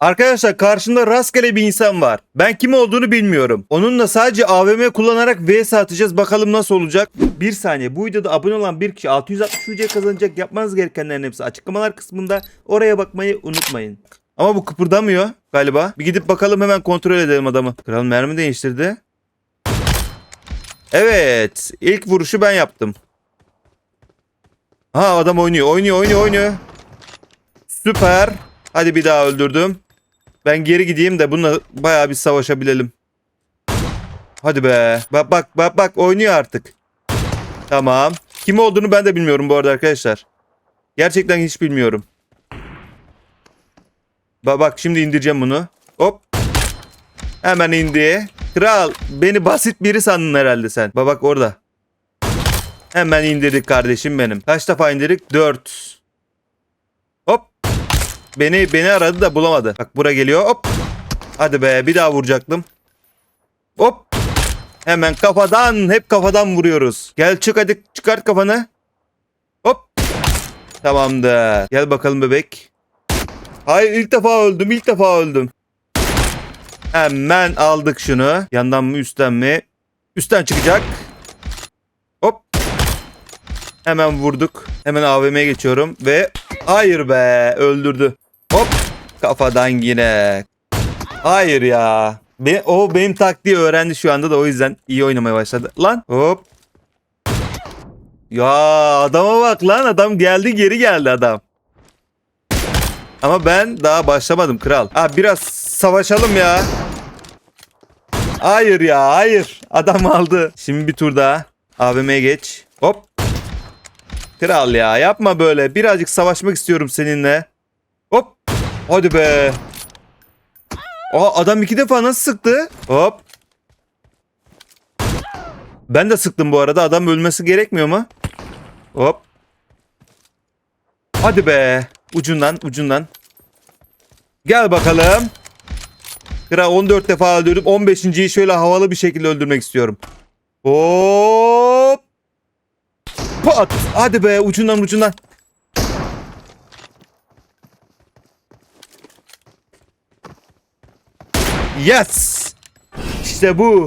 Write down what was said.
Arkadaşlar karşımda rastgele bir insan var. Ben kim olduğunu bilmiyorum. Onunla sadece AVM kullanarak VS atacağız. Bakalım nasıl olacak. Bir saniye. Bu videoda abone olan bir kişi 660 UC kazanacak. Yapmanız gerekenlerin hepsi açıklamalar kısmında. Oraya bakmayı unutmayın. Ama bu kıpırdamıyor galiba. Bir gidip bakalım hemen kontrol edelim adamı. Kral mermi değiştirdi. Evet. ilk vuruşu ben yaptım. Ha adam oynuyor. Oynuyor oynuyor oynuyor. Süper. Hadi bir daha öldürdüm. Ben geri gideyim de bununla bayağı bir savaşabilelim. Hadi be. Bak bak bak bak oynuyor artık. Tamam. Kim olduğunu ben de bilmiyorum bu arada arkadaşlar. Gerçekten hiç bilmiyorum. Bak bak şimdi indireceğim bunu. Hop. Hemen indi. Kral beni basit biri sandın herhalde sen. Bak bak orada. Hemen indirdik kardeşim benim. Kaç defa indirdik? 4. Beni beni aradı da bulamadı. Bak bura geliyor. Hop. Hadi be bir daha vuracaktım. Hop. Hemen kafadan hep kafadan vuruyoruz. Gel çık hadi çıkart kafanı. Hop. Tamamdır. Gel bakalım bebek. Hayır ilk defa öldüm ilk defa öldüm. Hemen aldık şunu. Yandan mı üstten mi? Üstten çıkacak. Hop. Hemen vurduk. Hemen AVM'ye geçiyorum ve hayır be öldürdü. Kafadan yine. Hayır ya. Be o benim taktiği öğrendi şu anda da o yüzden iyi oynamaya başladı. Lan hop. Ya adama bak lan adam geldi geri geldi adam. Ama ben daha başlamadım kral. Ha biraz savaşalım ya. Hayır ya hayır. Adam aldı. Şimdi bir tur daha. AVM'ye geç. Hop. Kral ya yapma böyle. Birazcık savaşmak istiyorum seninle. Hop. Hadi be. Aa adam iki defa nasıl sıktı? Hop. Ben de sıktım bu arada. Adam ölmesi gerekmiyor mu? Hop. Hadi be. Ucundan ucundan. Gel bakalım. Kral 14 defa öldürdüm. 15.yi şöyle havalı bir şekilde öldürmek istiyorum. Hop. Pat. Hadi be ucundan ucundan. Yes. İşte bu.